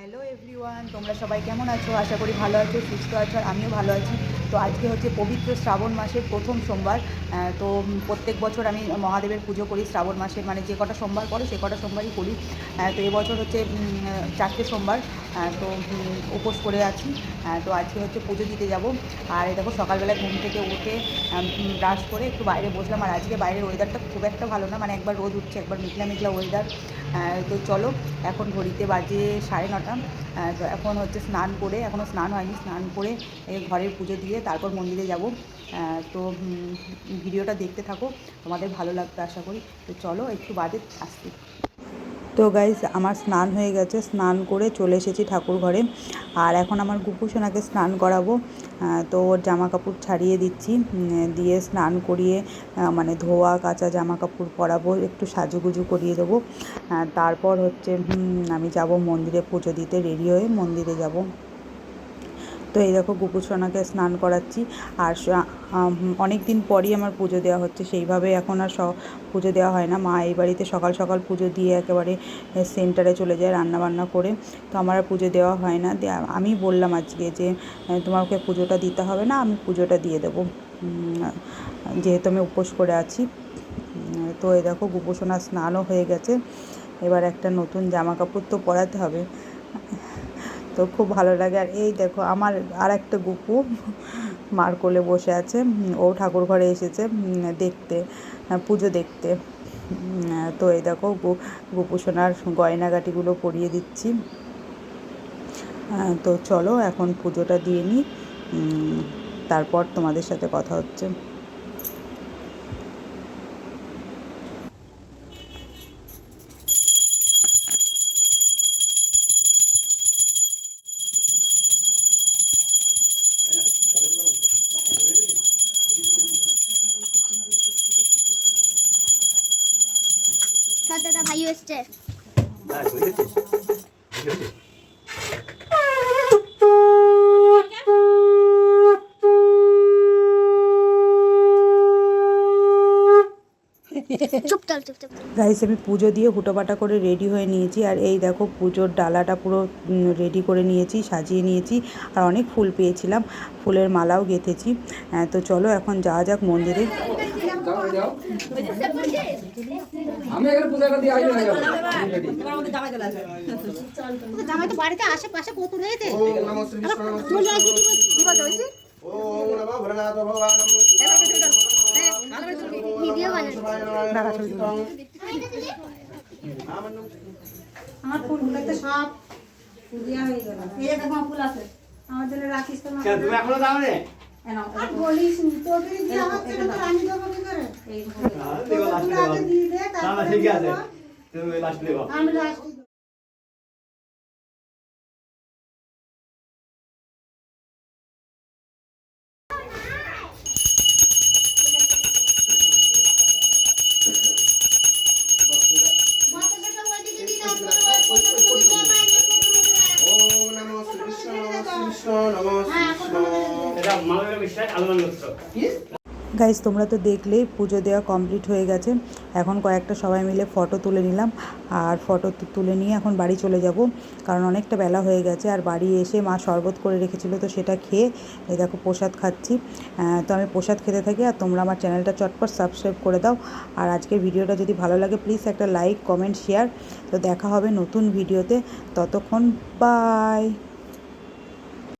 Hello everyone, তোমরা সবাই কেমন আছো? আশা করি ভালো আছো, সুস্থ আছো, আর আমিও ভালো আছি। তো আজকে হচ্ছে পবিত্র শ্রাবণ মাসের প্রথম সোমবার। তো প্রত্যেক বছর আমি মহাদেবের পুজো করি শ্রাবণ মাসের মানে যে কটা সোমবার পড়ে সে কটা সোমবারই করি। তো এবছর হচ্ছে চারটে সোমবার। তো উপোস করে আছি। তো আজকে হচ্ছে পুজো দিতে যাব। আর দেখো সকালবেলায় ঘুম থেকে উঠে ব্রাশ করে একটু বাইরে বসলাম। আর আজকে বাইরের ওয়েদারটা খুব একটা ভালো না মানে একবার রোদ উঠছে, একবার মেঘলা মেঘলা ওয়েদার তো চলো, এখন ঘড়িতে বাজে সাড়ে নটা। তো এখন হচ্ছে স্নান করে এখনও স্নান হয়নি, স্নান করে ঘরের পুজো দিয়ে তারপর মন্দিরে যাব। তো ভিডিওটা দেখতে থাকো, তোমাদের ভালো লাগবে আশা করি। তো চলো, একটু বাদে আসছি। তো গাইজ আমার স্নান হয়ে গেছে। স্নান করে চলে এসেছি ঠাকুর ঘরে। আর এখন আমার গুপু সোনাকে স্নান করাবো। তো ওর জামা কাপড় ছাড়িয়ে দিচ্ছি। দিয়ে স্নান করিয়ে মানে ধোয়া, কাঁচা জামা কাপড় পরাবো। একটু সাজুগুজু করিয়ে দেবো। তারপর হচ্ছে আমি যাব মন্দিরে পুজো দিতে, রেডি হয়ে মন্দিরে যাব। তো এই দেখো গুপুসোনাকে স্নান করাচ্ছি। আর অনেক দিন পরই আমার পুজো দেওয়া হচ্ছে, সেইভাবে এখন আর পুজো দেওয়া হয় না। মা এই বাড়িতে সকাল সকাল পুজো দিয়ে একেবারে সেন্টারে চলে যায় রান্না বান্না করে। তো আমার আর পুজো দেওয়া হয় না। আমি বললাম আজকে যে তোমাকে পুজোটা দিতে হবে না, আমি পুজোটা দিয়ে দেবো। যেহেতু আমি উপোস করে আছি। তো এই দেখো গুপোষণা স্নানও হয়ে গেছে। এবার একটা নতুন জামা কাপড় তো পরাতে হবে। তো খুব ভালো লাগে। আর এই দেখো আমার আর একটা গুপু মার কোলে বসে আছে। ও ঠাকুর ঘরে এসেছে দেখতে, পুজো দেখতে। তো এই দেখো গুপু সোনার গয়নাগাটিগুলো পরিয়ে দিচ্ছি। তো চলো এখন পুজোটা দিয়ে নিই। তারপর তোমাদের সাথে কথা হচ্ছে। চুপচাপ গাইস আমি পুজো দিয়ে হুটোপাটা করে রেডি হয়ে নিয়েছি আর এই দেখো পুজোর ডালাটা পুরো রেডি করে নিয়েছি সাজিয়ে নিয়েছি আর অনেক ফুল পেয়েছিলাম। ফুলের মালাও গেঁথেছি। আহ, তো চলো এখন যাওয়া যাক মন্দিরে। আমি এখানে পূজা করতে আই না জামাই তো বাড়িতে আশেপাশে কত রয়েছে আসি আমার ফুলগুলো তো সব পুজিয়া হয়ে গেল। এই যে ফুল আছে। আমার জন্য রাখিস তো তুমি এখনও দাও রে আমার আমি দেবো কি করে? এই দেবো লাস্ট দেবো। গোস্ত গাইস তোমরা তো দেখলেই পুজো দেওয়া কমপ্লিট হয়ে গেছে। এখন কয়েকটা সবাই মিলে ফটো তুলে নিলাম। আর ফটো তুলে নিয়ে এখন বাড়ি চলে যাব। কারণ অনেকটা বেলা হয়ে গেছে আর বাড়ি এসে মা শরবত করে রেখেছিল তো সেটা খেয়ে এই দেখো প্রসাদ খাচ্ছি। তো আমি প্রসাদ খেতে থাকি আর তোমরা আমার চ্যানেলটা চটপট সাবস্ক্রাইব করে দাও। আর আজকের ভিডিওটা যদি ভালো লাগে প্লিজ একটা লাইক কমেন্ট শেয়ার তো দেখা হবে নতুন ভিডিওতে। ততক্ষণ বাই